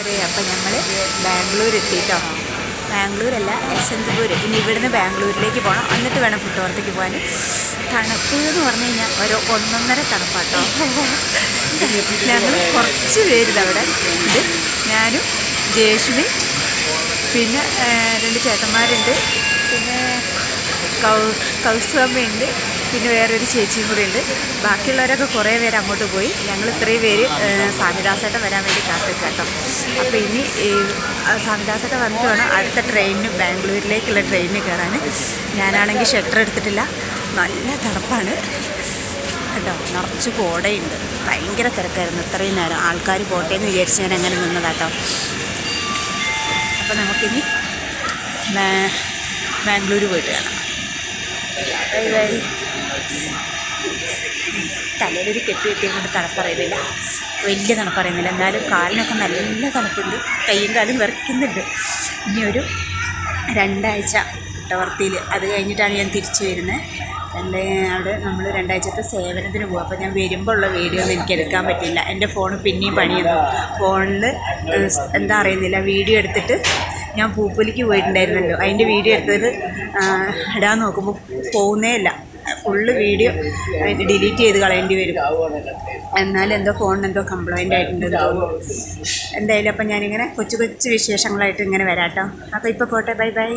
കൂട്ടുകാരെ അപ്പം ഞങ്ങൾ ബാംഗ്ലൂർ എത്തിയിട്ടോ ബാംഗ്ലൂരല്ല യശന്തപൂർ ഇനി ഇവിടുന്ന് ബാംഗ്ലൂരിലേക്ക് പോകണം. എന്നിട്ട് വേണം പുട്ടോർത്തേക്ക് പോകാൻ. തണുപ്പ് എന്ന് പറഞ്ഞു കഴിഞ്ഞാൽ ഒരു ഒന്നൊന്നര തണുപ്പാട്ടോ. ഞങ്ങൾ കുറച്ച് പേരിത് അവിടെ. ഉണ്ട് ഞാനും ജേഷുവി പിന്നെ രണ്ട് ചേട്ടന്മാരുണ്ട്. പിന്നെ കൗ കൗസമ്മയുണ്ട് പിന്നെ വേറൊരു ചേച്ചിയും കൂടെ ഉണ്ട് ബാക്കിയുള്ളവരൊക്കെ കുറേ പേര് അങ്ങോട്ട് പോയി. ഞങ്ങൾ ഇത്രയും പേര് സ്വാമിദാസേട്ടൻ വരാൻ വേണ്ടി കാത്തു കേട്ടോ. അപ്പോൾ ഇനി സ്വാമിദാസേട്ടൻ വന്നിട്ട് വേണം അടുത്ത ട്രെയിനിന് ബാംഗ്ലൂരിലേക്കുള്ള ട്രെയിനിന് കയറാൻ. ഞാനാണെങ്കിൽ ഷട്ടർ എടുത്തിട്ടില്ല. നല്ല തണുപ്പാണ്. കേട്ടോ നിറച്ച് കോടയുണ്ട്. ഭയങ്കര തിരക്കായിരുന്നു. ഇത്രയും നേരം ആൾക്കാർ പോട്ടെ എന്ന് വിചാരിച്ച് ഞാൻ അങ്ങനെ നിന്നതാട്ടോ അപ്പോൾ നമുക്കിനി ബാംഗ്ലൂർ പോയിട്ട് കാണാം. തലയിലൊരു കെട്ടി കെട്ടിയും കൊണ്ട് തണുപ്പറിയുന്നില്ല. വലിയ തണുപ്പറിയുന്നില്ല. എന്നാലും കാലിനൊക്കെ നല്ല തണുപ്പുണ്ട്. കയ്യും കാലും വിറയ്ക്കുന്നുണ്ട് ഇനി ഒരു രണ്ടാഴ്ച പുട്ടവർത്തിയിൽ അത് കഴിഞ്ഞിട്ടാണ് ഞാൻ തിരിച്ചു വരുന്നത്. രണ്ട് അവിടെ നമ്മൾ രണ്ടാഴ്ചത്തെ സേവനത്തിന് പോകും അപ്പോൾ ഞാൻ വരുമ്പോൾ ഉള്ള വീഡിയോ ഒന്നും എനിക്ക് എടുക്കാൻ പറ്റില്ല. എന്റെ ഫോൺ പിന്നെയും പണിയുന്നു. ഫോണിൽ എന്താ അറിയുന്നില്ല. വീഡിയോ എടുത്തിട്ട് ഞാൻ പൂപ്പൊലിക്ക് പോയിട്ടുണ്ടായിരുന്നല്ലോ. അതിന്റെ വീഡിയോ എടുത്തത് ഇടാൻ നോക്കുമ്പോൾ പോകുന്നേ ഇല്ല. ഫുള്ള് വീഡിയോ ഡിലീറ്റ് ചെയ്ത് കളയേണ്ടി വരും. എന്നാലും എന്തോ ഫോണിന് എന്തോ കംപ്ലൈന്റ് ആയിട്ടുണ്ട് എന്തായാലും അപ്പം ഞാനിങ്ങനെ കൊച്ചു കൊച്ചു വിശേഷങ്ങളായിട്ട് ഇങ്ങനെ വരാട്ടോ. അപ്പോൾ ഇപ്പോൾ പോട്ടെ ബൈ ബൈ.